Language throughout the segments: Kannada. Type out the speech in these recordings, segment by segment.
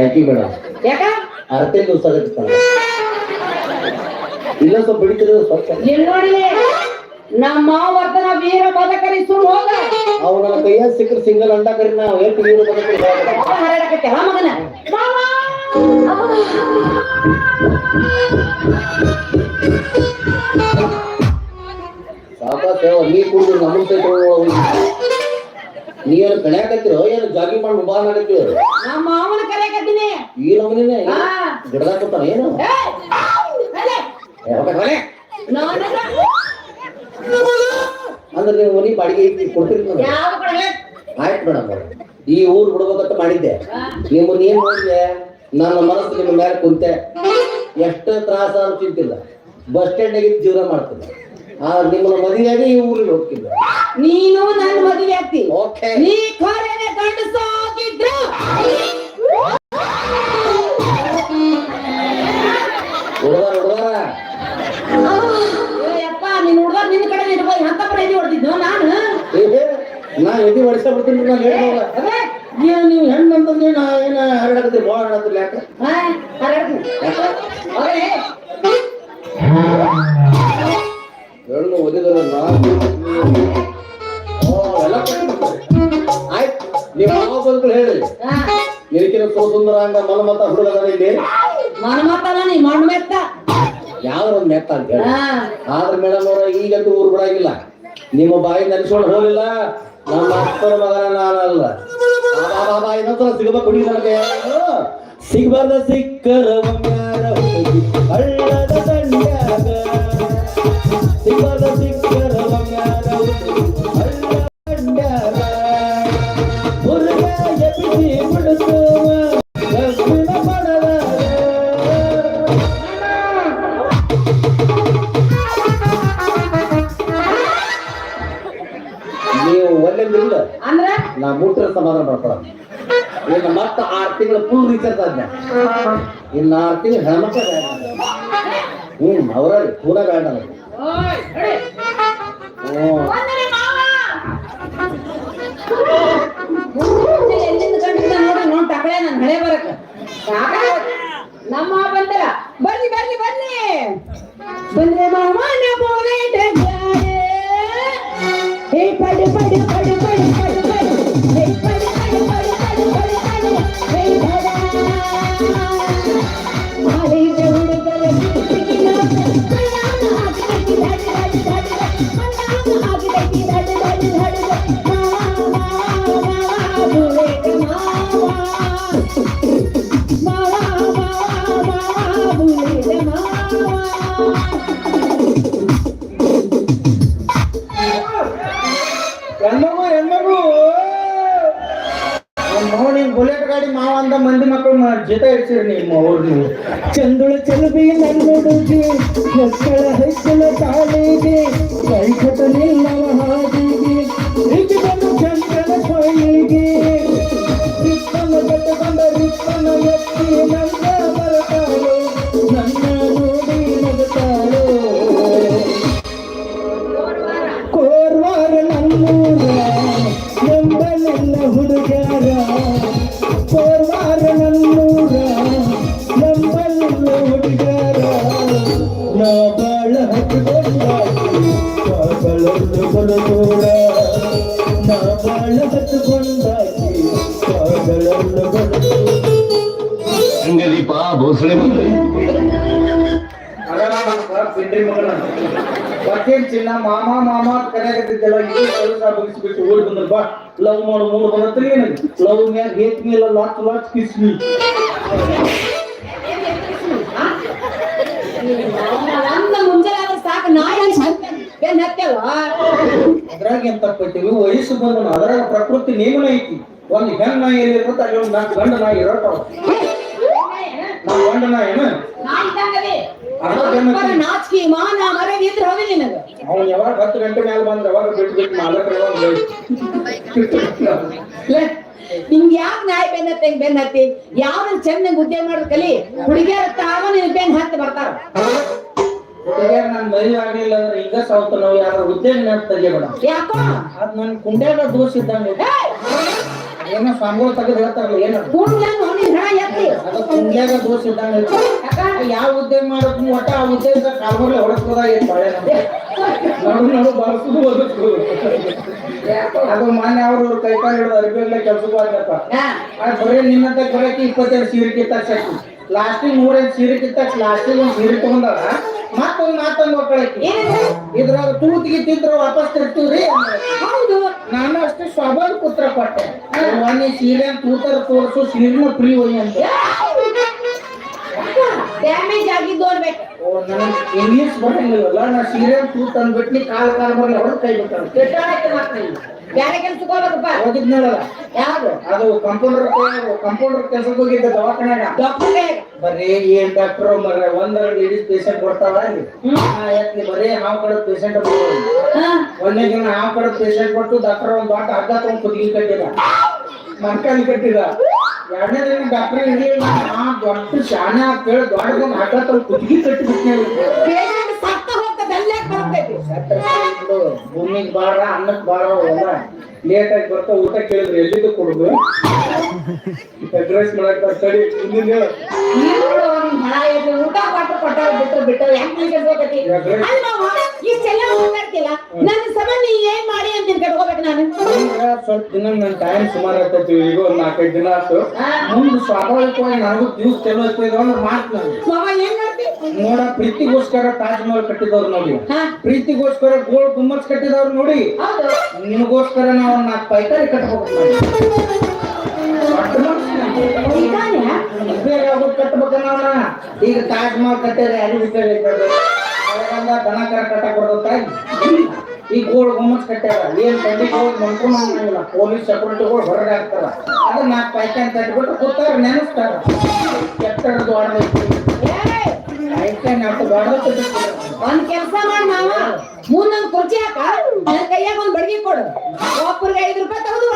ಯು ಮೇಡಮ್ ಯಾಕ? ಅರ್ಧೇ ದಿವಸ ಆಗತ್ತೆ ಇಲ್ಲ ಸ್ವಲ್ಪ ಬಿಡಿತಿರೋ ಸ್ವಲ್ಪ. ಇಲ್ಲಿ ನೋಡಿ ನಮ್ಮ ವೀರ ಬದಕರಿ ಹೋಗ ಅವನ ಕೈಯ ಸಿಕ್ಕ ಸಿಂಗಲ್ ಅಂಡ ಕರಿ ನಾವು ಎಷ್ಟು ವೀರ ಬದಕರಿ ಹರಡಕತ್ತೆ ಹಾ ಮಗನ? ಮಾವ! ಸಾಕಾ ನೀ ಕುಡಿದು ನಮ್ಮ ಸೈಡ್ ನೀ ಏನು ಕಳ್ಯಾಕತ್ತಿರೋ ಏನು ಜಾಗಿ ಮಾಡಿ ಮುಬಾಲ್ ಮಾಡತ್ತೀವ ನಮ್ಮ ಮಾವನ ಕರೆಯಕತ್ತೀನಿ. ಈ ನಮ್ಮನೆ. ಗಿಡದಾಗ ಕೂತಾನ ಏನು. ಅಂದ್ರೆ ನೀವು ಮನಿ ಬಾಡಿಗೆ ಕೊಡ್ತೀರಿ ಆಯ್ತು ಮೇಡಮ್ ಈ ಊರು ಬಿಡ್ಬೇಕಂತ ಮಾಡಿದ್ದೆ. ನೀವು ನೀನ್ ಮಾಡಿದೆ ನನ್ನ ಮನಸ್ಸು ನಿಮ್ಮ ಮೇಲೆ ಕುಂತೆ. ಎಷ್ಟು ತ್ರಾಸ ಅಂತ ಚಿಂತಿಲ್ಲ. ಬಸ್ ಸ್ಟ್ಯಾಂಡ್ ಆಗಿ ಜೀವನ ಮಾಡ್ತಿದ್ದೆ ಆ ನಿಮ್ಮನ್ನ ಮದುವೆಯಾಗಿ ಈ ಊರಿಗೆ ಹೋಗ್ತಿದ್ದ ನೀನು ನನ್ನ ಮದುವೆ ಆಗ್ತಿ. ಓಕೆ. ನೀ ಖರೇನೆ ಗಂಡಸಾಗಿದ್ರು. ಹುಡುಗಾರ ಹುಡುಗಾರ. ಯಪ್ಪ ನೀನ್ ನಿನ್ನ ಕಡೆ ಇರ್ಬೋದು. ಅಂತ ಎದಿ ಹೊಡೆದಿದ್ದು ನಾನು? ನಾ ಎದಿ ನಾನು ಏನ್ ನೀವು ಹೆಣ್ಣು ಅಂತಂದ್ರೆ ನಾ ಏನ ಭಾಳ ಯಾಕೆ? ಹಾ ಹರಡ್ತೀನಿ. ಹೆಣ್ಣು ಓದಿದ್ರೆ ನಾನು ಎಲ್ಲ ಆಯ್ತು ನೀವು ಯಾವ ಬದುಕಲು ಹೇಳಿ. ನಿನಕಿನ ಸುಂದರ ಅಂಗ ಮನ ಮತ ಹುಡುಗ ಇಲ್ಲಿ. ಮನ ಮಾತಲ್ಲ ನೀ ಮಣ್ಣು ಮೆತ್ತ ಯಾವ್ದ್ರ ಒಂದ್ ಮೆತ್ತ ಅಂತ ಹೇಳಿ. ಆದ್ರೆ ಮೇಡಮ್ ಅವ್ರ ಈಗಂತೂ ಊರು ಬಿಡಾಗಿಲ್ಲ. ನಿಮ್ಮ ಬಾಯಿ ನೆನೆಸ್ಕೊಂಡು ಹೋಗಿಲ್ಲ ನಮ್ಮ ಅಪ್ಪನ ಮಗನ ನಾನಲ್ಲ. ಬಾಬಾ ಇನ್ನೊಂದ್ಸಲ ಸಿಗಬೇಕು ಹುಡುಗಿ ನನಗೆ ಸಿಗಬಾರ್ದ ಸಿಕ್ಕರ ಹಳ್ಳದ ದಂಡ್ಯಾಗ ನಾ ಮುಟ್ರ ಸಮಾಧಾನ ಮಾಡ್ಕೊಳ. ಈಗ ಮತ್ತೆ ಆರು ತಿಂಗಳು ಫುಲ್ ರೀಚಾರ್ಜ್ ಆದ್ನ. ಇನ್ನು ಆರು ತಿಂಗಳು ಹೆಣ್ಮಕ್ಳ ಹ್ಮ್ ಅವರ ಪೂರ ಬೇಡ ನನಗೆ. ಬಂದರೆ ಹಳೆ ಬರಕ. ನಮ್ಮ ಬಂದಲ್ಲ ಬರ್ಲಿ ಬರ್ಲಿ ಬರ್ಲಿ ಬಂದ್ರೆ ಮಾವನ ಬೋವೇಟ ಜಾಡೆ. ಹೇ ಪಡಿ ಪಡಿ ಪಡಿ ಪಡಿ ಪಡಿ ಪಡಿ ಪಡಿ ಪಡಿ ಪಡಿ ಪಡಿ ಪಡಿ ಪಡಿ ಇಡ್ಸಿರಿ ನಿಮ್ಮ ಅವ್ರು ನೀವು ಚಂದುಳ ಚೆಲುಬಿ ಮಕ್ಕಳ ಹೆಚ್ಚಿನ ತಾಳಿಗೆ ಕೈಕಟ ನಿಲ್ಲವ ಭೋಸಳೆ ಬಂದ್ರೆ? ಬಕೇನ್ ಚಿನ್ನ ಮಾಮ ಮಾಮ ಕರೆಯಾಗತ್ತಿದ್ದಲ್ಲ ಇದು ಕೆಲಸ ಮುಗಿಸ್ಬಿಟ್ಟು ಓಡಿ ಬಂದ್ರ. ಬಾ ಲವ್ ಮಾಡು ಮೂರು ಏನು? ಲವ್ ಮ್ಯಾಗ ಹೇತ್ ಮೇಲೆ ಕಿಸ್ ಮೀ ಅದ್ರಾಗ ಏನ್ ತಪ್ಪೈತಿ ವಯಸ್ಸು ಬಂದ ಅದ್ರಾಗ ಪ್ರಕೃತಿ ನಿಯಮನ ಐತಿ. ಒಂದ್ ಹೆಣ್ ನಾಯಿ ಎಲ್ಲಿರುತ್ತೆ ಅಲ್ಲಿ ಒಂದ್ ನಾಲ್ಕು ಗಂಡ ನಾಯಿ ಇರತ್ತಾವ ನಾವು ಗಂಡ ನಾಯಿ ಏನು ನಾಚಿಕೆ ಮಾನ ಮರ್ಯಾದೆ ಇದ್ರೆ ಹೋಗಿ ನಿನಗ. ಅವನು ಯಾವಾಗ ಹತ್ತು ಗಂಟೆ ಮೇಲೆ ಬಂದ್ರೆ ಯಾವಾಗ ಬಿಟ್ಟು ಬಿಟ್ಟು ಮಾಲಕರ ನಿಮ್ಗೆ ಯಾಕೆ ನಾಯಿ ಬೆನ್ ಹತ್ತಿ ಹೆಂಗ್ ಬೆನ್ನತ್ತಿ? ಹತ್ತಿ ಯಾವ್ದು ಚೆನ್ನಾಗಿ ಉದ್ಯೋಗ ಮಾಡೋದು ಕಲಿ? ಹುಡುಗಿಯರ ತಾವ ನಿನ್ ಬೆನ್ ಹತ್ತಿ ಬರ್ತಾರ. ಹುಡುಗಿಯರ್ ನಾನ್ ಮರಿ ಆಗ್ಲಿಲ್ಲ ಅಂದ್ರೆ ಈಗ ಸಾವ್ತ ನಾವು ಯಾರು ಉದ್ಯೋಗ ತೆಗಿಬೇಡ ಯಾಕೋ? ಅದ್ ನನ್ ಕುಂಡ್ಯಾಗ ದೋಷ ಇದ್ದಂಗೆ! ಏನೋ ಸ್ವಾಮಿಗಳು ತೆಗೆದು ಹೇಳ್ತಾರಲ್ಲ ಏನೋ? ಕೂಡ್ಲೇನು ನಿನ್ ಹಣ ಎತ್ತಿ. ಅದು ಕುಂಡ್ಯಾಗ ದೋಷ ಇದ್ದಂಗ. ಯಾವ ಉದ್ಯೋಗ ಮಾಡಕ್ ಒಟ್ಟ ಆ ಉದ್ಯೋಗ ಕಾಲ್ಮರ್ಲೆ ಹೊಡಸ್ಬೋದ ಏನ್ ಬಾಳೆ ನಡು ನಡು ಬಳಸುದು ಬದುಕು ಅದು ಮಾನ್ಯ ಅವರು ಇವ್ರ ಕೈ ಕಾಲು ಹಿಡಿದು ಅರ್ಬಿ ಕೆಲ್ಸಕ್ಕೆ ಹಾ. ಆ ಬರೀ ನಿನ್ನಂತ ಕೊರಕ್ಕೆ ಇಪ್ಪತ್ತೆರಡು ಸೀರೆ ಕಿತ್ತಾಕ ಶಕ್ತಿ ಲಾಸ್ಟಿಗೆ ಮೂರೇನ್ ಸೀರೆ ಕಿತ್ತಾಕ ಲಾಸ್ಟಿಗೆ ಒಂದ್ ಸೀರೆ ತಗೊಂಡಾಗ ಮತ್ತೊಂದು ಮಾತೊಂದ್ ಮಕ್ಕಳಕ್ಕೆ ಏನಂದ್ರೆ ಇದ್ರಾಗ ತೂತ್ ಗಿತ್ತಿದ್ರ ವಾಪಸ್ ತಿರ್ತೀವ್ರಿ ಹೌದು. ನಾನು ಅಷ್ಟು ಸ್ವಾಭಾವಿಕ ಪುತ್ರ ಕೊಟ್ಟೆ ಒಂದ್ ಸೀರೆ ತೂತರ ತೋರಿಸು ಸೀರೆನ ಫ್ರೀ ಹೋಗಿ ಅಂತ. ಡ್ಯಾಮೇಜ್ ಆಗಿದ್ದು ಅನ್ಬೇಕು. ಓ ನನಗೆ ಇಂಗ್ಲಿಷ್ ಬರಂಗಿಲ್ಲಲ್ಲ ನಾ ಸೀರೆ ತೂತ್ ಅಂದ್ಬಿಟ್ಟು ಕಾಲ್ ಕಾಲ್ ಬರಲ್ಲ ಅವ್ರು ಕೈ ಬಿಟ್ಟು ಕೆಟ್ಟ ಮಕ್ಕಳು. ಬ್ಯಾರೆ ಕೆಲ್ಸಕ್ಕೆ ಹೋಗ್ಬೇಕಪ್ಪ? ಹೋಗಿದ್ನಲ್ಲ ಯಾವ್ದು? ಅದು ಕಂಪೌಂಡರ್ ಕಂಪೌಂಡರ್ ಕೆಲ್ಸಕ್ಕೆ ಹೋಗಿದ್ದ ದವಾಖಾನ್ಯಾಗ. ಡಾಕ್ಟರ್ ಬರೀ ಏನ್ ಡಾಕ್ಟರ್ ಮರ ಒಂದೆರಡು ಲೇಡೀಸ್ ಪೇಷಂಟ್ ಬರ್ತಾವ ಯಾಕೆ ಬರೀ ಹಾವು ಕಡೆ. ಪೇಷಂಟ್ ಒಂದೇ ದಿನ ಹಾವು ಕಡೆ ಪೇಷಂಟ್ ಕೊಟ್ಟು ಡಾಕ್ಟರ್ ಒಂದ್ ದೊಡ್ಡ ಹಗ್ಗ ತಗೊಂಡ್ ಕುದಿಗೆ ಕಟ್ಟಿದ. ಮನ್ಕಲ್ ಕಟ್ಟಿದ. ಎರಡನೇ ದಿನ ಡಾಕ್ಟರ್ ಹಿಡಿಯಲ್ಲ ಆ ದೊಡ್ಡ ಶಾನೆ ಕೇಳಿ ದೊಡ್ಡ ಹಗ್ಗ ತಗೊಂಡ್ ಕುದಿಗೆ ಕಟ್ಟಿ ಭೂಮಿಗೆ ಬಾರ ಅನ್ನಕ್ ಬಾರ ಲೇಟ್ ಆಗಿ ಬರ್ತಾ ಊಟ ಕೇಳಿದ್ರೆ ಎಲ್ಲಿದ್ದು ಕೊಡುದು ಅಡ್ರೆಸ್ ಮಾಡಕ್ ಸರಿ ಮುಂದಿನ ಊಟ ಕೊಟ್ಟು ಬಿಟ್ಟು ಬಿಟ್ಟು ಇಷ್ಟೆಲ್ಲ ಮಾತಾಡ್ತಿಲ್ಲ ನನ್ನ ಸಂಬಂಧ ಏನ್ ಮಾಡಿ ಅಂತ ಕಟ್ಕೋಬೇಕು ನಾನು ಸ್ವಲ್ಪ ದಿನ ನನ್ನ ಟೈಮ್ ಸುಮಾರು ಆಗ್ತೈತಿ ಈಗ ಒಂದ್ ನಾಲ್ಕೈದು ದಿನ ಆಯ್ತು. ಮುಂದೆ ಸ್ವಾಭಾವಿಕವಾಗಿ ನನಗೂ ದಿವ್ಸ ಚಲೋ ಆಗ್ತದೆ ಮಾಡ್ತೀನಿ ಮಾವ ಏನ್ ನೋಡ ಪ್ರೀತಿಗೋಸ್ಕರ ತಾಜ್ ಮಹಲ್ ಕಟ್ಟಿದವ್ರು ನೋಡಿ. ಪ್ರೀತಿಗೋಸ್ಕರ ಗೋಲ್ ಗುಮ್ಮಚ್ ಕಟ್ಟಿದವ್ರು ನೋಡಿ. ನಿಮಗೋಸ್ಕರ ನಾವು ನಾಲ್ಕು ಪೈಕಾರಿ ಕಟ್ಟಬೇಕು ಅವ್ನ? ಈಗ ತಾಜ್ ಮಹಲ್ ಕಟ್ಟಿದ್ರೆ ಯಾರು ಉಪಯೋಗ ಐತದು ಅವಾಗಂದ ದನ ಕರ ಕಟ್ಟಕ್ ಈ ಗೋಳ್ ಗುಮ್ಮಚ್ ಕಟ್ಟ್ಯಾರ. ಏನ್ ತಂಡಿಗೆ ಹೋಗಿ ಮಂಟ್ರು ಮಾಡಂಗಿಲ್ಲ ಪೊಲೀಸ್ ಸೆಕ್ಯೂರಿಟಿಗಳು ಹೊರಗೆ ಹಾಕ್ತಾರ. ಅದು ನಾಲ್ಕು ಪೈತಾರಿ ಕಟ್ಬಿಟ್ಟು ಕೂತಾರ ನೆನೆಸ್ತಾರ. ಕೆಟ್ಟದ್ದು ದೊಡ್ಡದೈತಿ ಒಂದ್ ಕೆಲ್ಸ ಮಾಡ್ ಮಾವ. ಮುಂದೊಂದ್ ಕುರ್ಚಿ ಹಾಕ. ನನ್ ಕೈಯಾಗ ಒಂದ್ ಬಡ್ಗಿ ಕೊಡು. ಒಬ್ಬರಿಗೆ ಐದು ರೂಪಾಯಿ ತೆಗೆದು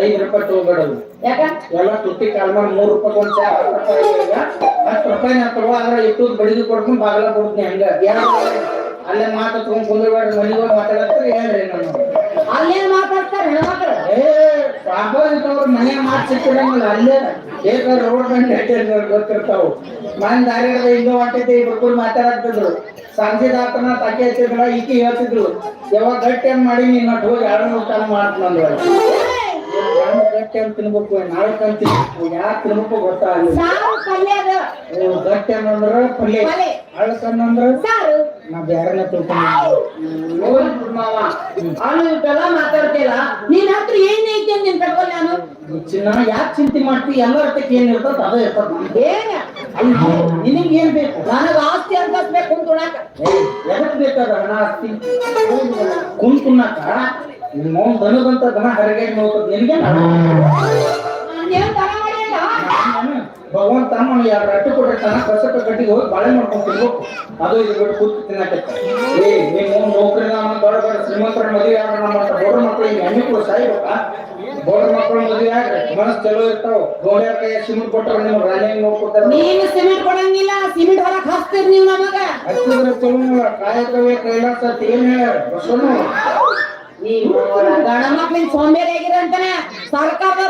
ಐದು ರೂಪಾಯಿ ತಗೋಬೇಡದು ಎಲ್ಲ ತುಟ್ಟಿ ಕಾಲ್ ಮಾಡಿ ಮೂರು ರೂಪಾಯಿ ಒಂದ್ ಚಾ ರೂಪಾಯಿ ಹತ್ತು ರೂಪಾಯಿ ನಾ ತಗೋ ಅದ್ರ ಇಟ್ಟು ಬಡಿದು ಕೊಡ್ಕೊಂಡು ಬಾಗಲ ಕೊಡ್ತೀನಿ ಹಂಗ. ಅಲ್ಲೇ ಮಾತು ತಗೊಂಡ್ ಕುಂದ್ರಬೇಡ್ರಿ ಮನೆಗೆ ನಾನು ಅಲ್ಲೇನ್ ಮಾತಾಡ್ತಾರೆ ಹೆಣ್ಮಕ್ಳು. ಏ ಸ್ವಾಭಾವಿಕ ಅವ್ರ ಮನೆ ಮಾತು ಸಿಕ್ಕಿರಂಗಿಲ್ಲ ಅಲ್ಲೇ ಬೇಕಾದ್ರೆ ರೋಡ್ ಬಂದ್ ಇಟ್ಟಿರ್ತಾರೆ ಗೊತ್ತಿರ್ತಾವು. ಮನೆ ದಾರಿ ಹಿಂಗ ಹೊಂಟೈತಿ ಇಬ್ಬರು ಮಾತಾಡತ್ತಿದ್ರು. ಸಂಜೆ ಆತನ ತಕ್ಕೆ ಹಚ್ಚಿದ್ರ ಈಕಿ ಹೇಳ್ತಿದ್ರು ಯಾವಾಗ ಗಟ್ಟಿ ಏನ್ ಮಾಡಿ ನೀನ್ ನಟ್ ಹೋಗಿ ಎರಡು ಊಟ ಮಾಡ್ತಂದ್ರೆ ಗಟ್ಟಿ ಅಂತ ತಿನ್ಬೇಕು ನಾಳೆ ತಿನ್ಬೇಕು ಯಾಕೆ ತಿನ್ಬೇಕು ಗೊತ್ತಾಗಲಿಲ್ಲ. ಗಟ್ಟಿ ಅನ್ನಂದ್ರ ಪಲ್ಯ ಪಲ್ಯ. ನಾ ಅವನು ಮಾತಾಡ್ತಿಲ್ಲ ನಿನ್ ಹತ್ರ ಏನ್ ಐತಿ ಅಂತ ನಿನ್ ಕಟ್ಕೊಂಡ್ ನಾನು? ಚಿನ್ನ ಯಾಕೆ ಚಿಂತೆ ಮಾಡ್ತಿ? ಎಲ್ಲರ ಏನ್ ಇರ್ತದ ಅದೇ ಇರ್ತದ ಏನ ನಿನಗೆ ಏನ್ ಬೇಕು? ನನಗ ಆಸ್ತಿ ಅಂತ ಬೇಕು ಕುಂತುಣಾಕ ಎದಕ್ ಬೇಕಾದ ಹಣ ಆಸ್ತಿ? ಕುಂತುಣಾಕ ನಿಮ್ಮ ಬಂದದಂತ ದನ ಹರಗೆ ನೋಡ್ತದ ನಿನಗೆ ನಾನು ತರ ಮಾಡಿಲ್ಲ ಭಗವಂತ ನಮ್ಗೆ ಎರಡು ರಟ್ಟಿ ಕೊಟ್ಟಿರ್ತಾನ ಕಸಕ ಕಟ್ಟಿಗೆ ಹೋಗಿ ಬಾಳೆ ಮಾಡ್ಕೊಂಡು ತಿನ್ಬೇಕು. ಅದು ಇದು ಬಿಟ್ಟು ಕೂತು ತಿನ್ನಕ್ಕೆ ಏ ನೀವು ನೌಕರಿ ನಾನು ದೊಡ್ಡ ದೊಡ್ಡ ಶ್ರೀಮಂತರ ಮದುವೆ ಆಗ ನಮ್ಮ ಮಕ್ಕಳು ಹಿಂಗೆ ಹೆಣ್ಣು ಕೂಡ ಸಾಯ್ಬೇಕಾ? ಬಡ ಮಕ್ಕಳು ಮದುವೆ ಆಗ್ರಿ ಮನಸ್ಸು ಚಲೋ ಇರ್ತಾವ? ಗೋಡೆ ಕೈ ಸಿಮೆಂಟ್ ಕೊಟ್ಟರೆ ನಿಮ್ಮ ರಾಣಿ ನೋಡ್ಕೊತಾರ ನೀನು ಸಿಮೆಂಟ್ ಕೊಡಂಗಿಲ್ಲ ಸಿಮೆಂಟ್ ಹೊರಗೆ ಹಾಕ್ತೀರಿ ನೀವು ನಮಗ. ಹಚ್ಚಿದ್ರೆ ಚಲೋ ಕಾಯಕವೇ ಕೈಲಾಸ ಏನ್ ಹೇಳ್ಯಾರ? ಬಸವಣ್ಣ ನೀವು ಗಂಡ ಮಕ್ಳಿಗೆ ಸೋಂಬೇರಿ ಆಗಿರ ಅಂತಾನೆ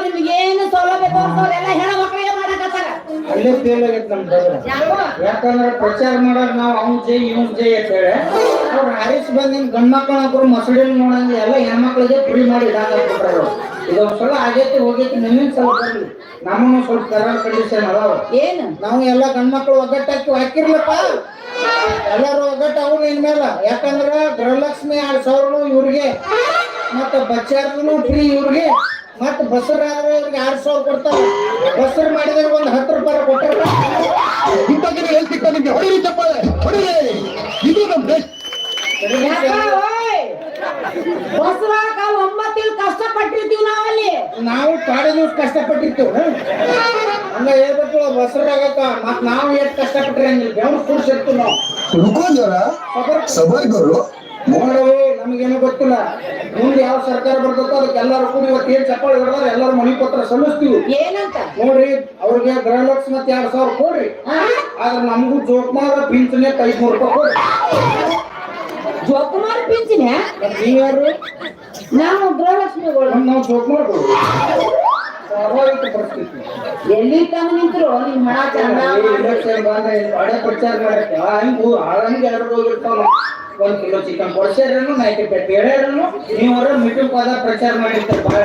ನಿಮ್ಗೆ ಏನು ಸೌಲಭ್ಯ ತೋರ್ಸೋರ್ ಎಲ್ಲ ಹೆಣ ಮಕ್ಕಳಿಗೆ ಮಾಡಕತ್ತಾರ ಅಲ್ಲೇ ಫೇಲ್ ಆಗೈತೆ ನಮ್ ದೊಡ್ಡ ಯಾಕಂದ್ರೆ ಪ್ರಚಾರ ಮಾಡೋದ್ ನಾವು ಅವ್ನ್ ಜೈ ಇವ್ನ ಜೈ ಅಂತ ಹೇಳಿ. ಅವ್ರು ಹರಿಸ್ ಬಂದಿನ ಹಾಕೋರು ಮಸಡಿಲ್ ನೋಡಂಗ ಎಲ್ಲ ಹೆಣ್ಮಕ್ಳಿಗೆ ಪುಡಿ ಮಾಡಿ ಇಡಾಕ್ಬಿಟ್ಟಾರ ಇದೊಂದ್ ಸಲ ಆಗೈತಿ ಹೋಗೈತಿ ಮುಂದಿನ ಸಲ ಬರ್ಲಿ ನಮ್ಮನ್ನು ಸ್ವಲ್ಪ ಕರಾರ್ ಕಂಡೀಷನ್ ಅದಾವ. ಏನು? ನಾವು ಎಲ್ಲ ಗಂಡ್ ಮಕ್ಳು ಒಗ್ಗಟ್ಟಾಕಿ ಹಾಕಿರ್ಲಪ್ಪ. ಎಲ್ಲರೂ ಒಗ್ಗಟ್ಟು ಅವ್ರು ಇನ್ಮೇಲೆ ಯಾಕಂದ್ರ ಗೃಹಲಕ್ಷ್ಮಿ ಎರಡು ಸಾವಿರನು ಇವ್ರಿಗೆ ಮತ್ತೆ ಬಚ್ಚಾರ್ನು ಫ್ರೀ ಇವ್ರಿಗೆ ಮತ್ತೆ ಬಸರಾದ್ರೆ ಇವ್ರಿಗೆ ಆರ್ ಸಾವಿರ ಕೊಡ್ತಾರ. ಹೆಸರು ಮಾಡಿದ್ರೆ ಒಂದು ಹತ್ತು ರೂಪಾಯಿ ಕೊಟ್ಟರೆ ಇಂಥದ್ದು ಎಲ್ಲಿ ಸಿಗ್ತ ನಿಮ್ಗೆ ಹೊಡಿರಿ ಚಪ್ಪಳೆ ಹೊಡಿರಿ. ಇದು ನಮ್ಮ ದೇಶ. ಒಂಬತ್ತಿಲ್ ಕಷ್ಟ ಪಟ್ಟಿರ್ತೀವಿ ನಾವಲ್ಲಿ. ನಾವು ಕಾಡಿನ ಕಷ್ಟ ಪಟ್ಟಿರ್ತೀವಿ ಹಂಗ ಹೇಳ್ಬೇಕು ಬಸರಾಗತ್ತ ಮತ್ತೆ ನಾವು ಎಷ್ಟು ಕಷ್ಟ ಪಟ್ಟಿರಂಗಿಲ್ಲ ಬೆವ್ರು ಕುಡಿಸಿರ್ತೀವಿ ನಾವು. ಹುಡ್ಕೊಂಡವ್ರ ಸಬರ್ಗರು ನೋಡ ನಮಗೇನು ಗೊತ್ತಿಲ್ಲ. ಮುಂದೆ ಯಾವ ಸರ್ಕಾರ ಬರ್ತದೋ ಅದಕ್ಕೆ ಎಲ್ಲರೂ ಕೂಡಿ ಇವತ್ತು ಏನ್ ಚಪ್ಪಾಳಿ ಹೊಡೆದ್ರೆ ಎಲ್ಲರೂ ಮನಿ ಪತ್ರ ಸಲ್ಲಿಸ್ತೀವಿ. ಏನಂತ? ನೋಡ್ರಿ ಅವ್ರಿಗೆ ಗೃಹಲಕ್ಷ್ಮಿ ಮತ್ತೆ ಎರಡ್ ಸಾವಿರ ಕೊಡ್ರಿ. ಆದ್ರೆ ನಮಗೂ ಜೋಕುಮಾರ ಪಿಂಚಣಿ ಐದ್ನೂರು ರೂಪಾಯಿ ಕೊಡ್ರಿ. ಜೋಕುಮಾರ ಪಿಂಚಣಿ? ನೀವ್ಯಾರು ನಾವು ಗೃಹಲಕ್ಷ್ಮಿಗಳು. ನಾವು ಜೋಕ್ಮಾರ್ ಕೊಡ್ರಿ. ಸ್ವಾಭಾವಿಕ ಪರಿಸ್ಥಿತಿ. ಎಲ್ಲಿ ತಮ್ಮ ನಿಂತರು? ಇಲೆಕ್ಷನ್ ಬಂದ್ರೆ? ಹಳೆ ಪ್ರಚಾರ ಮಾಡಕ್ಕೆ. ಹಂಗು ಹಂಗೆ ಎರಡು ಹೋಗಿರ್ತಾವ ಒಂದ್ ಕಿಲೋ ಚಿಕನ್ ಕೊಡ್ಸ್ಯಾರೇನು ನೈಟ್ ನೀವು ನೀವರ ಪದ ಪ್ರಚಾರ ಮಾಡಿರ್ತಾರೆ. ಬಹಳ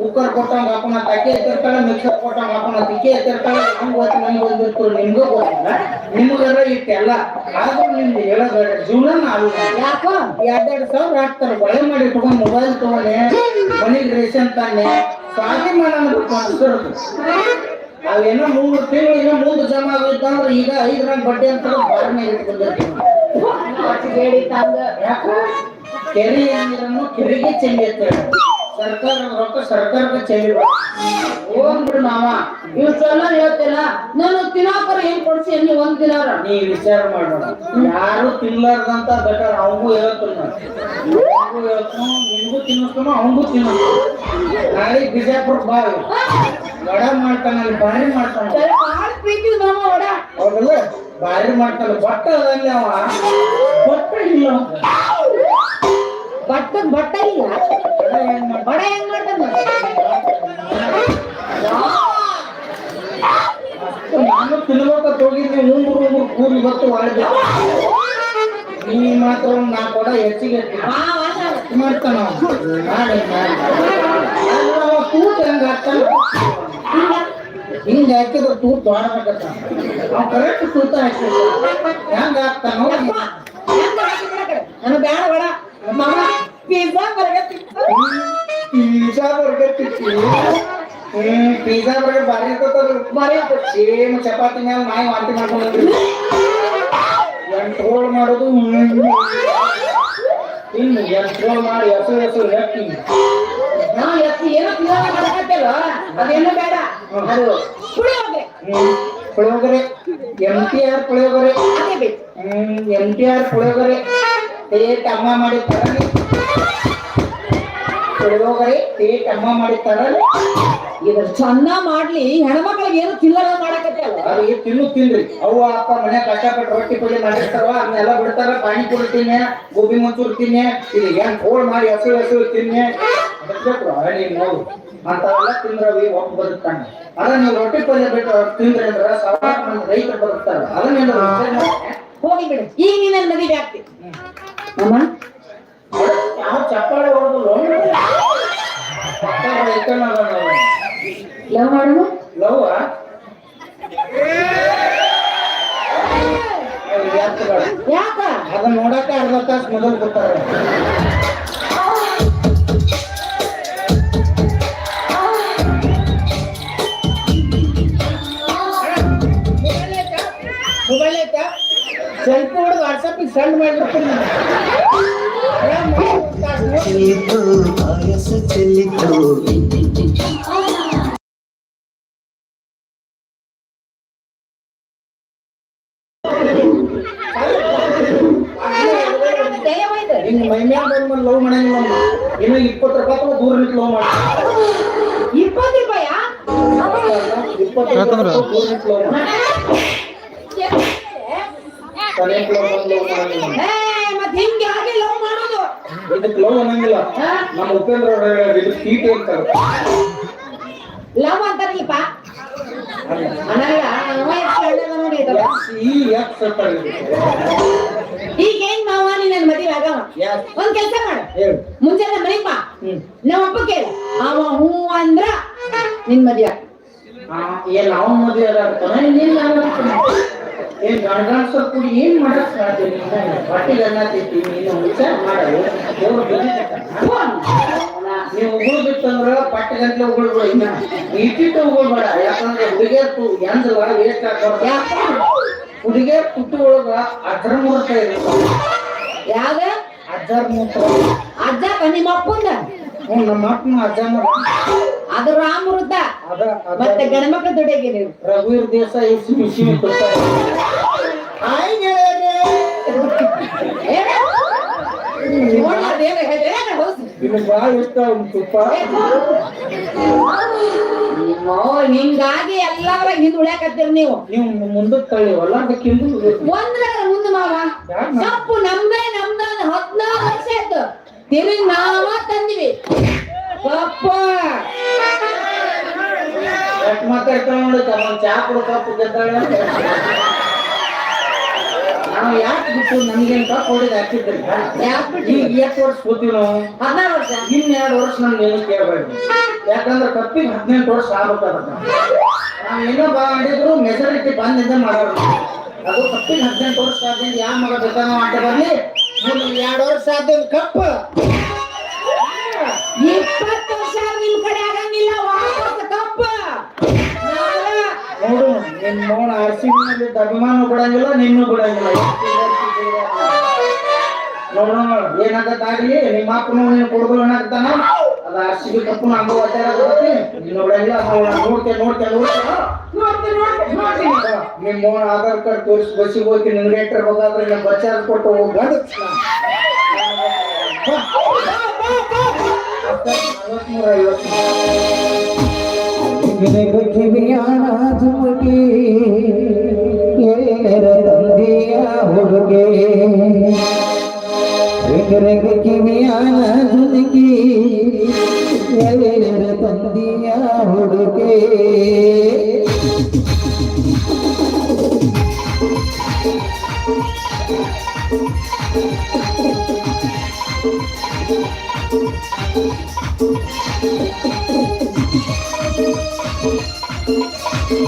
ಕುಕ್ಕರ್ ಕೊಟ್ಟಂಗ ಹಾಕೋಣ ತಕ್ಕೆ ಎತ್ತಿರ್ತಾಳೆ ಮಿಕ್ಸರ್ ಕೊಟ್ಟಂಗ ಹಾಕೋಣ ತಿಕ್ಕೆ ಎತ್ತಿರ್ತಾಳೆ ಹಂಗ್ ಗೊತ್ತು ನಂಗೆ ಬಂದಿರ್ತರು ನಿಮ್ಗೂ ಗೊತ್ತಿಲ್ಲ. ನಿಮ್ಗೆಲ್ಲ ಇಟ್ಟೆಲ್ಲ ಆದ್ರೂ ನಿಮ್ದು ಹೇಳೋದು ಜೀವನ ನಾವು ಯಾಕೋ? ಎರಡೆರಡು ಸಾವಿರ ಹಾಕ್ತಾರೆ. ಬಳೆ ಮಾಡಿ ತಗೊಂಡ್ ಮೊಬೈಲ್ ತಗೊಂಡೆ ಮನೆಗೆ ರೇಷನ್ ತಾನೆ ಸ್ವಾಮಿ ಮಾಡೋದು ಅವೇನೋ ಮೂರು ತಿಂಗಳು ಏನೋ ಮೂರು ಜಮಾ ಆಗಿತ್ತಂದ್ರೆ ಈಗ ಐದು ರನ್ ಬಡ್ಡಿ ಅಂತ ಬಾರನೇ ಕೆರೆ ಏನಿರನ್ನು ಕೆರೆಗೆ ಎತ್ತೇವೆ ಸರ್ಕಾರ ರೊಕ್ಕ ಸರ್ಕಾರಕ್ಕೆ ಚೆಂದ ಹೋಗ್ಬಿಡು ಮಾವ. ಇಷ್ಟೆಲ್ಲ ಹೇಳ್ತಿಲ್ಲ, ನಾನು ತಿನ್ನಾಕರ ಏನ್ ಕೊಡ್ಸಿ ಅನ್ನಿ ಒಂದ್ ದಿನಾರ? ನೀ ವಿಚಾರ ಮಾಡೋಣ ಯಾರು ತಿನ್ಲಾರ್ದಂತ ಬೇಕಾದ್ರೆ ಅವಗೂ ಹೇಳ್ತಾನ ನಿನ್ಗೂ ತಿನ್ನಿಸ್ತಾನೋ, ಅವನಿಗೂ ತಿನ್ನಿಸ್ತಾನ. ನಾಳೆ ಬಿಜಾಪುರ ಬಾ. ಮಾಡ್ತಾನ ಬಾರಿ ಮಾಡ್ತಾನ. ಪ್ರೀತಿ ಮಾವ ಒಡ ಹೌದಲ್ಲ ಮಾಡ್ತಾನ. ಬಟ್ಟ ಅದಲ್ಲಿ ಅವ. ಬಟ್ಟ ಇಲ್ಲ. ಬಟ್ಟದ ಬಟ್ಟ ಇಲ್ಲ? ಬಡ ಹೆಂಗ್ ಮಾಡ್ತಾನ? ನಾನು ತಿನ್ಬೇಕ ಹೋಗಿದ್ದೆ. ಮೂರು ಮೂರು ಕೂರಿ ಇವತ್ತು ಮಾಡಿದೆ ನೀ ಮಾತ್ರ ನಾ ಕೂಡ ಹೆಚ್ಚಿಗೆ ಮಾಡ್ತಾನ ಮಾಡಿ ತೂತ ಹೆಂಗ್ ಹಿಂಗ ಹಾಕಿದ್ರೆ ತೂತ್ ದೊಡ್ಡದಾಗತ್ತ ಅವ ಕರೆಕ್ಟ್ ತೂತ ಹಾಕಿರ್ತಾನ ಹೆಂಗ ನಾನು pizza burger pizza burger hmm pizza burger ಭಾರಿ ಇರ್ತದ ಬರೀ ಸೇಮ್ ಚಪಾತಿ ಮೇಲೆ ನಾಯಿ ವಾಂತಿ ಮಾಡ್ಕೊಂಡು ಮಾಡೋದು ಇನ್ನು ಎಷ್ಟೋ ಮಾಡಿ ಹೆಸರು ಹೆಸರು ಎತ್ತಿ ನಾ ಎತ್ತಿ ಏನೋ ತಿನ್ನೋಣ ಮಾಡಕತ್ತಲ್ಲ ಅದೇನು ಬೇಡ. ಅದು puliyogare. Puliyogare. M T R puliyogare. ಅದೇ ಬೇಕು. ಹ್ಮ್ ಎಂ ಟಿ ಆರ್ ಪುಳಿಯೋಗರೆ. ಏ ಅಮ್ಮ ಮಾಡಿ ತರಲಿ. ಪುಳಿಯೋಗರೆ ಏ ಅಮ್ಮ ಮಾಡಿ ತರಲಿ. ಇದ್ರ ಚಂದ ಮಾಡ್ಲಿ. ಹೆಣ್ಮಕ್ಳಿಗೆ ಏನು ತಿನ್ನಲ್ಲ ಮಾಡಕತ್ತಲ್ಲ ಅವ್ರಿಗೆ ತಿನ್ನು ತಿನ್ರಿ. ಅವ್ವ ಅಪ್ಪ ಮನೆ ಕಷ್ಟಪಟ್ಟು ರೊಟ್ಟಿ ಪುಡಿ ಮಾಡಿರ್ತಾವ ಅದನ್ನೆಲ್ಲ ಬಿಡ್ತಾರ. ಪಾನಿಪುರಿ ತಿನ್ನೆ ಗೋಬಿ ಮಂಚೂರಿ ತಿನ್ನೆ. ಇಲ್ಲಿ ಏನ್ ಹೋಳ್ ಮಾಡಿ ಹಸಿರು ಹಸಿರು ತಿನ್ನೆ. ನೀವ್ ನೋಡು. ಅಂತವೆಲ್ಲ ತಿಂದ್ರವಿ ಒಬ್ಬ ಬದುಕ್ತಾನೆ. ಅದ ನೀವು ರೊಟ್ಟಿ ಪಲ್ಯ ಬಿಟ್ಟು ತಿಂದ್ರಿ ಅಂದ್ರ ಸಾವಿರಾರು ಮಂದಿ ರೈತರು ಬದುಕ್ತಾರ. ಅದನ್ನೇನು ಮಾಡಿ. ಹೋಗಿ ಬಿಡು. ಈಗ ನೀನ್ ನನ್ನ ಮದುವೆ ಆಗ್ತಿ. ಅಮ್ಮ? ಯಾವ ಚಪ್ಪಾಳೆ ಹೊಡೆದು ಲವ್ ಮಾಡು ಲವ್ ಯಾಕ ಅದನ್ನ ನೋಡಕ ಅರ್ಧ ತಾಸು ಮೊದಲು ಗೊತ್ತಾರ ಮೊಬೈಲ್ ಐತಾ ಸೆಲ್ಫಿ ಹೊಡೆದು ವಾಟ್ಸಪ್ ಸೆಂಡ್ ಮಾಡಿರ್ತೀನಿ ಚೆಲ್ಲಿತು ಆಯಸ ಚೆಲ್ಲಿತು ಬಂದ್ ಲವ್ ಮಾಡಂಗಿಲ್ಲ ಅವ್ನು. ಇನ್ನು ಇಪ್ಪತ್ತು ರೂಪಾಯಿ ತಗೋ ದೂರ ನಿಂತು ಲವ್ ಮಾಡಿ ಇಪ್ಪತ್ತು ರೂಪಾಯ ಇಪ್ಪತ್ತು ರೂಪಾಯಿ ತಗೋ ದೂರ ನಿಂತು ಲವ್ ಮಾಡಿ ಕೊನೆಗೆ ಲವ್ ಬಂದ್ ಲವ್ ಮಾಡಂಗಿಲ್ಲ ಮತ್ ಹಿಂಗೆ ಆಗಿ ಲವ್ ಮಾಡೋದು ಇದಕ್ಕೆ ಲವ್ ಅನ್ನಂಗಿಲ್ಲ ನಮ್ಮ ಉಪೇಂದ್ರ ಅವ್ರ ಇದು ತೀಟೆ ಅಂತಾರೆ ಲವ್ ಅಂತಾರಲ್ಲಪ್ಪ ಅನ್ನಲ್ಲ ಅವ ಎಷ್ಟ್ ಒಳ್ಳೆದ ನೋಡಿ ಇದು. ಈ ಎಕ್ಸ್ ಅಂತಾರೆ ಮದುವೆ ಆಗವ? ಒಂದ್ ಕೆಲ್ಸ ಮಾಡು. ಮುಂಚೆ ಮುಂಜಾನೆ ಮನೆಗ್ ಬಾ. ನಮ್ಮ ಅಪ್ಪ ಕೇಳ. ಅವ ಹೂ ಅಂದ್ರ ನಿನ್ ಮದುವೆ ಏನ್ ಅವ್ನ ಮದುವೆ ಏನ್ ಗಂಡಾನ್ಸರ್ ಕೂಡಿ ಏನ್ ಮಾಡಕ್ ನೀನು ಹೊಟ್ಟಿಗೆ ಅನ್ನ ನೀನು. ನೀವು ಪಟ್ಟ ಗಂಟ್ಲೆ ಉಗುಳ್ಬೇಡ ಇನ್ನ ಇಟ್ಟಿಟ್ಟ ಉಗುಳ್ಬೇಡ ಯಾಕಂದ್ರೆ ಹುಡುಗಿಯರ್ ತು ಎಂದಲ್ಲ ವೇಸ್ಟ್ ಆಗ್ಬಾರ್ದು. ಹುಡುಗಿಯರ್ ತುಟ್ಟಿ ಒಳಗ ಅದ್ರ ಮೂರ್ತ ಇರುತ್ತೆ ಅಜ್ಜರ ಮೂತ್ರ ಅಜ್ಜ ನಿಮ್ಮ ಅಪ್ಪಂದ? ಹ್ಞೂ ನಮ್ಮ ಅಪ್ಪನ ಅಜ್ಜ ಅದು ರಾಮವೃದ್ಧ. ಅದ ಮತ್ತೆ ಗಣಮಕ ದುಡಿಗೆ ನೀವು ರಘುವೀರ್ ದೇಸಾಯಿ ಸಿಮಿ ಕೊಡ್ತಾರೆ? ನಿನಗೆ ಭಾಳ ಇಷ್ಟ ಅವ್ನ ತುಪ್ಪ ಹಿಂಗಾಗಿ ಎಲ್ಲಾರ ಹಿಂದ್ ಉಳ್ಯಾಕತ್ತೀರಿ ನೀವು. ನೀವು ಮುಂದಕ್ಕೆ ತಳ್ಳಿ ಹೊಲ್ಲಾರ್ದಕ್ಕಿಂದು ಒಂದ್ರ ಮುಂದ್ ಮಾವ? ತಪ್ಪು ನಮ್ದೇ ನಮ್ದ ಹದ್ನಾರು ವರ್ಷ ಆಯ್ತು. ತಿರುಗಿ ನಾವ ತಂದಿವಿ. ತಪ್ಪ ಎಷ್ಟು ಮಾತಾಡ್ತಾವ ನೋಡಿ ಚಾ ಕೊಡ್ತಾಳೆ ಗೆದ್ದಾಳೆ. ನಾವು ಯಾಕೆ ಬಿಟ್ಟು ನಮ್ಗೆ ಅಂತ ಹೊಡಿದ್ ಹಾಕಿದ್ರಿ ಯಾಕೆ? ಈಗ ಎಷ್ಟು ವರ್ಷ ಕೂತೀವಿ ನಾವು? ಹದಿನಾರು ವರ್ಷ. ಇನ್ನೆರಡು ವರ್ಷ ನಮ್ಗೆ ಏನು ಕೇಳಬೇಡಿ ಯಾಕಂದ್ರೆ ಕಪ್ಪಿಗೆ ಹದಿನೆಂಟು ವರ್ಷ ಆಗ್ಬೇಕಾಗತ್ತ. ನಾವು ಏನೋ ಬಾ ಮಾಡಿದ್ರು ಮೆಜಾರಿಟಿ ಬಂದಿದ್ದ ಮಾಡೋರು ಅದು ಕಪ್ಪಿಗೆ ಹದಿನೆಂಟು ವರ್ಷ ಆದ್ರಿಂದ ಯಾವ ಮಗ ಬೇಕಾನೋ ಅಂತ ಬರ್ಲಿ ಎರಡು ವರ್ಷ ಆದ್ರಿಂದ ಕಪ್ಪ. ಇಪ್ಪತ್ತು ನಿನ್ನ ಮೌನ ಅರಸಿನಲ್ಲಿ ಅಭಿಮಾನ ಕೊಡಂಗಿಲ್ಲ ನಿನ್ನೂ ಕೊಡಂಗಿಲ್ಲ. ನೋಡೋಣ ಏನಾಗತ್ತಾಗ್ಲಿ? ನಿಮ್ಮ ಅಪ್ಪನೂ ನೀನು ಕೊಡ್ಬೋದು ಏನಾಗ್ತಾನ ಅದ ಅರ್ಸಿಗೆ ತಪ್ಪು ಹಂಗ ಆಗತ್ತೆ ನೀನು ಬಿಡಂಗಿಲ್ಲ ನೋಡ್ತೇನೆ ನೋಡ್ತೇನೆ ನೋಡ್ತೇನೆ. ನಿಮ್ಮ ಮೌನ ಆಧಾರ್ ಕಾರ್ಡ್ ತೋರಿಸಿ ಬಸ್ಸಿಗೆ ಹೋಗಿ ನಿನ್ಗೆ ಎಟ್ಟರ ಹೋಗಾದ್ರೆ ನಿಮ್ಮ ಬಚ್ಚಾರ ಕೊಟ್ಟು ಹೋಗಿ ಬಂದ. ನಲವತ್ಮೂರ ಐವತ್ತು ಕಿವಿಯಾಣ की ये रतंदिया होगे रिग रिग की मियाना धुन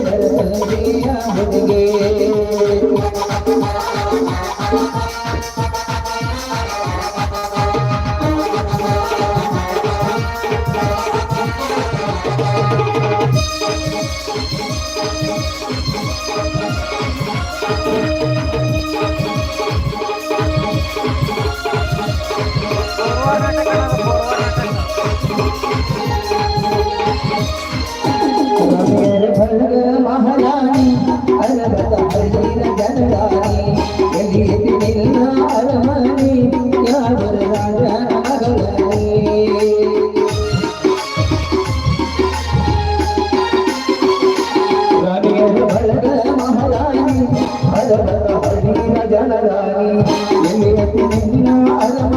ಹುಡುಗಿಯ ಹುಡುಗಿ no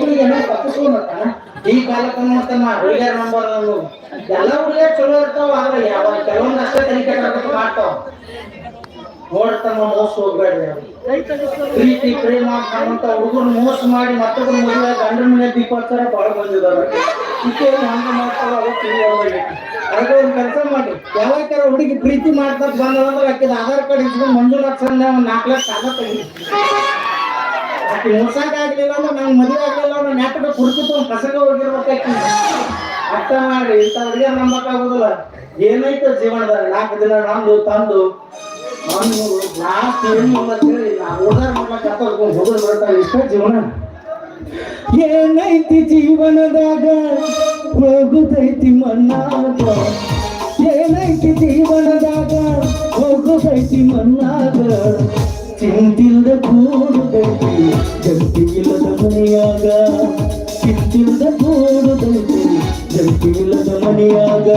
ಹುಡುಗಿಗಳಿಗೆ ಏನೋ ತಪ್ಪಿಸ್ಕೊಂಡತ್ತ ಈ ಕಾಲಕ್ಕೆ ನೋಡ್ತಾನ ಹುಡುಗಿಯರ ನಂಬರ್ ಎಲ್ಲ ಹುಡುಗಿಯರ್ ಚಲೋ ಇರ್ತಾವ, ಆದ್ರೆ ಯಾವ ಕೆಲವೊಂದು ಅಷ್ಟೇ ತನಿಖೆ ಮಾಡ್ತಾವ. ನೋಡ್ತಾನ ಮೋಸ ಹೋಗ್ಬೇಡ್ರಿ. ಪ್ರೀತಿ, ಪ್ರೇಮ ಅಂತ ಹುಡುಗರು ಮೋಸ ಮಾಡಿ ಮತ್ತೊಬ್ಬರು ಮದುವೆ ಗಂಡನ ಮನೆ ದೀಪ ಹಚ್ಚಾರ ಬಾಳ ಬಂದಿದ್ದಾರೆ. ಇಕ್ಕೆ ಹಂಗ ಅದಕ್ಕೆ ಒಂದು ಕೆಲಸ ಮಾಡಿ. ತರ ಹುಡುಗಿ ಪ್ರೀತಿ ಮಾಡ್ತಾ ಬಂದ್ರೆ ಆಕಿದ ಆಧಾರ್ ಕಾರ್ಡ್ ಇಟ್ಕೊಂಡು ಮಂಜುನಾಥ್ ಸಂದ ನಾಲ್ಕು ಲಕ್ಷ ಸಾಲ ತೆಗಿ ಆಕಿ ಮುಸಾಕ ಆಗ್ಲಿಲ್ಲ ಅಂದ್ರೆ ನಂಗೆ ಮದುವೆ ಆಗ್ಲಿಲ್ಲ ಅಂದ್ರೆ ನೆಟ್ಟಗೆ ಕುರ್ತಿತ್ತು ಒಂದು ಕಸಗ ಹೋಗಿರ್ಬೇಕಾಕಿ ಅರ್ಥ ಮಾಡ್ರಿ ಅಡುಗೆ ನಂಬಕ್ಕಾಗೋದಿಲ್ಲ. ಏನೈತೆ ಜೀವನದಾಗ ನಾಲ್ಕು ದಿನ ನಮ್ದು ತಂದು. ಏನೈತಿ ಜೀವನದಾಗ? ಹೋಗುದೈತಿ ಮನ್ನಾಗ ಏನೈತಿ ಜೀವನದಾಗ? ಹೋಗುದೈತಿ ಮನ್ನಾಗ ಚಿಂತಿಲ್ಲದ ಕೂಡು ಗಟ್ಟಿ ಜಂಪಿಗಿಲ್ಲದ ಮನೆಯಾಗ ಚಿಂತಿಲ್ಲದ ಕೂಡು ಗಟ್ಟಿ ಜಂಪಿಗಿಲ್ಲದ ಮನೆಯಾಗ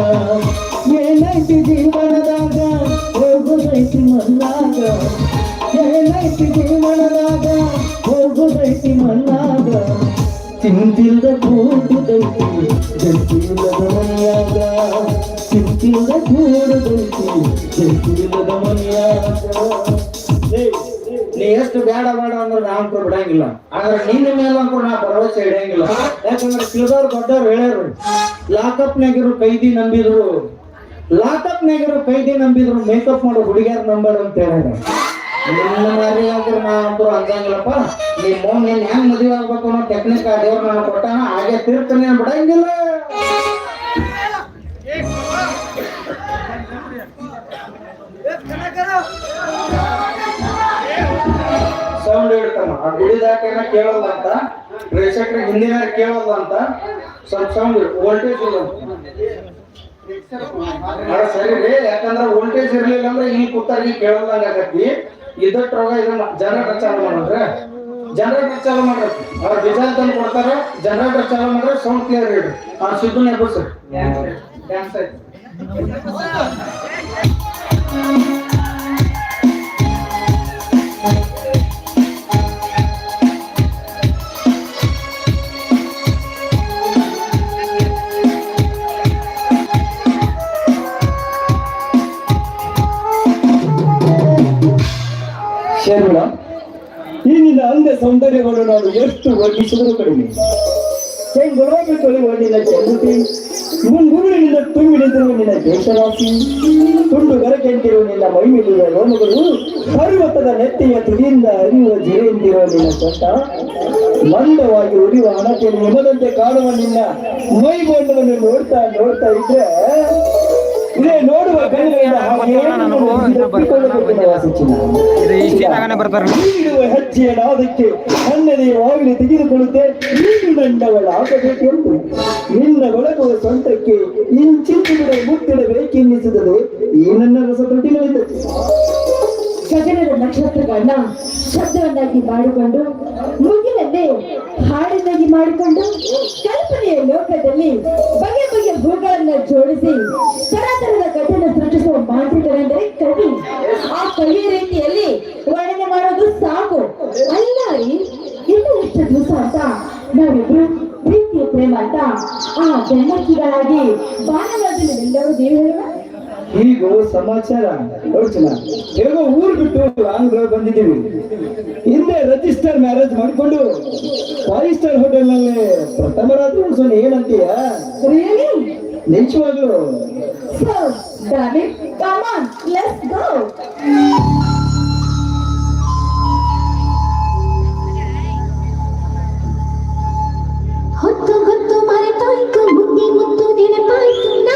ಏನೈತಿ ಜೀವನದಾಗ ಹೋಗುದೈತಿ ಮನ್ನಾಗ ಏನೈತಿ ಜೀವನದಾಗ ಹೋಗುದೈತಿ ಮನ್ನಾಗ ಚಿಂತಿಲ್ಲದ ಕೂಡು ಗಟ್ಟಿ ಜಂಪಿಗಿಲ್ಲದ ಮನೆಯಾಗ ಚಿಂತಿಲ್ಲದ ಕೂಡು ಗಟ್ಟಿ ಜಂಪಿಗಿಲ್ಲದ ಮನೆಯಾಗ Hey! ನೀ ಎಷ್ಟು ಬೇಡ ಬೇಡ ಅಂದ್ರೆ ನಾ ಅಂತೂ ಬಿಡಂಗಿಲ್ಲ. ಆದ್ರೆ ನಿನ್ನ ಮೇಲೆ ಅಂತೂ ನಾ ಭರವಸೆ ಇಡಂಗಿಲ್ಲ. ಯಾಕಂದ್ರೆ ತಿಳಿದವ್ರು ದೊಡ್ಡವ್ರು ಹೇಳ್ಯಾರು ಲಾಕಪ್ನಾಗಿರೋ ಕೈದಿ ನಂಬಿದ್ರು. ಲಾಕಪ್ನಾಗಿರೋ ಕೈದಿ ನಂಬಿದ್ರು ಮೇಕಪ್ ಮಾಡೋ ಹುಡುಗಿಯರ್ ನಂಬರ್ ಅಂತ ಹೇಳ್ಯಾರ. ನಿನ್ನ ಮರಿ ಆದ್ರೆ ನಾ ಅಂತೂ ಅಂದಂಗಿಲ್ಲಪ್ಪ ನೀ ಮೋನ್ ನೀನ್ ಹೆಂಗ್ ಮದುವೆ ಆಗ್ಬೇಕು ಅನ್ನೋ ಟೆಕ್ನಿಕ್ ಆ ನಾನು ಕೊಟ್ಟಾನ, ಹಾಗೆ ತಿರ್ತಾನೆ ಬಿಡಂಗಿಲ್ಲ. ಸೌಂಡ್ ಇಡ್ತಾನ. ಆ ಗುಡಿದಾಕೇನ ಕೇಳಲ್ಲ ಅಂತ ಪ್ರೇಕ್ಷಕರ ಹಿಂದಿನ ಕೇಳಲ್ಲ ಅಂತ ಸ್ವಲ್ಪ ಸೌಂಡ್ ವೋಲ್ಟೇಜ್ ಇಲ್ಲ ಸರಿ ರೀ, ಯಾಕಂದ್ರ ವೋಲ್ಟೇಜ್ ಇರ್ಲಿಲ್ಲ ಅಂದ್ರೆ ಇಲ್ಲಿ ಕೂತಾರಿಗೆ ಕೇಳಲ್ಲ ಆಗತ್ತಿ. ಇದಟ್ರೊಳಗ ಇದನ್ನ ಜನರೇಟರ್ ಚಾಲು ಮಾಡಿದ್ರೆ. ಜನರೇಟರ್ ಚಾಲು ಮಾಡ್ರಿ. ಅವ್ರ ಡಿಸೈನ್ ತಂದು ಕೊಡ್ತಾರೆ ಜನರೇಟರ್ ಚಾಲು ಮಾಡ್ರೆ ಸೌಂಡ್ ಕ್ಲಿಯರ್ ಇಡ್ರಿ ಆ ಸಿದ್ದು ನೆಬ್ಬಸ್ ಡ್ಯಾನ್ಸ್ ಆಯ್ತು. ಸೌಂದರ್ಯವನ್ನು ನಾನು ಎಷ್ಟು ವರ್ಣಿಸಿದರೂ ಕಡಿಮೆ. ಗುಲಾಬಿ ತೊಳೆಯುವ ನಿನ್ನ ಚಂದುತಿ ಮುಂಗುರುಳಿನಿಂದ ತುಂಬಿ ನಿನ್ನ ದೇಶವಾಸಿ. ತುಂಡು ಗರಕೆಂತಿರುವ ನಿನ್ನ ಮೈಮೇಲಿರುವ ರೋಮಗಳು, ಪರ್ವತದ ನೆತ್ತಿಯ ತುದಿಯಿಂದ ಹರಿಯುವ ಜಿರೆಯಿಂದಿರುವ ನಿನ್ನ ಸೊಟ್ಟ ಮಂದವಾಗಿ ಉರಿಯುವ ಹಣಕ್ಕೆ ನಿಮದಂತೆ ಕಾಣುವ ನಿನ್ನ ಮೈ ನೋಡ್ತಾ ನೋಡ್ತಾ ಇದ್ರೆ ಇದೇ ಹೆಜ್ಜೆಯ ನಾದಕ್ಕೆ ನನ್ನದೇ ವಾವಿಲಿ ತೆಗೆದುಕೊಳ್ಳುತ್ತೆ. ನೀನು ನನ್ನವಳ ಆಗಬೇಕೆಂದು ನಿನ್ನ ಒಳಗುವ ಸ್ವಂತಕ್ಕೆ ಇಂಚಿಂಚಿನ ಮುತ್ತಿಡಬೇಕೆನ್ನಿಸುತ್ತದೆ ಈ ನನ್ನ ರಸ ತುಟಿಗಳಿದ್ದಕ್ಕೆ ಗಗನದ ನಕ್ಷತ್ರಗಳನ್ನ ಶಬ್ದವನ್ನಾಗಿ ಮಾಡಿಕೊಂಡು ಮುಗಿಲನ್ನೇ ಹಾಡಿನಾಗಿ ಮಾಡಿಕೊಂಡು, ಕಲ್ಪನೆಯ ಲೋಕದಲ್ಲಿ ಬಗೆ ಬಗೆಯ ಹೂಗಳನ್ನ ಜೋಡಿಸಿ ತರತರದ ಕಥೆಯನ್ನು ಸೃಷ್ಟಿಸುವ ಮಾಂತ್ರಿಕರೆಂದರೆ ಕವಿ. ಆ ಕವಿಯ ರೀತಿಯಲ್ಲಿ ವರ್ಣನೆ ಮಾಡೋದು ಸಾಕು. ಅಲ್ಲ ಇನ್ನೂ ಎಷ್ಟು ದಿವಸ ಅಂತ ನಾವಿಬ್ರು ಪ್ರೀತಿಯ ಪ್ರೇಮ ಅಂತ ಆ ಬೆನ್ನಕ್ಕಿಗಳಾಗಿ ಬಾನವಾದಲ್ಲಿ ಎಲ್ಲರೂ ದೇವ ಈಗ ಸಮಾಚಾರ ಯೋಚನಾ ಹೇಗೋ ಊರು ಬಿಟ್ಟು ಆಂಧ್ರ ಬಂದಿದ್ದೀವಿ. ಹಿಂದೆ ರಿಜಿಸ್ಟರ್ ಮ್ಯಾರೇಜ್ ಮಾಡಿಕೊಂಡು ಫೈವ್ ಸ್ಟಾರ್ ಹೋಟೆಲ್ನಲ್ಲಿ ಪ್ರಥಮ ರಾತ್ರಿ ಸೊನ್ನೆ ಏನಂತೀಯ ನಿಜವಾಗ್ಲು ಹೊತ್ತು ಹೊತ್ತು ಮರೆತಾಯ್ತು ಮುದ್ದಿ ಮುದ್ದು ನೆನಪಾಯ್ತು.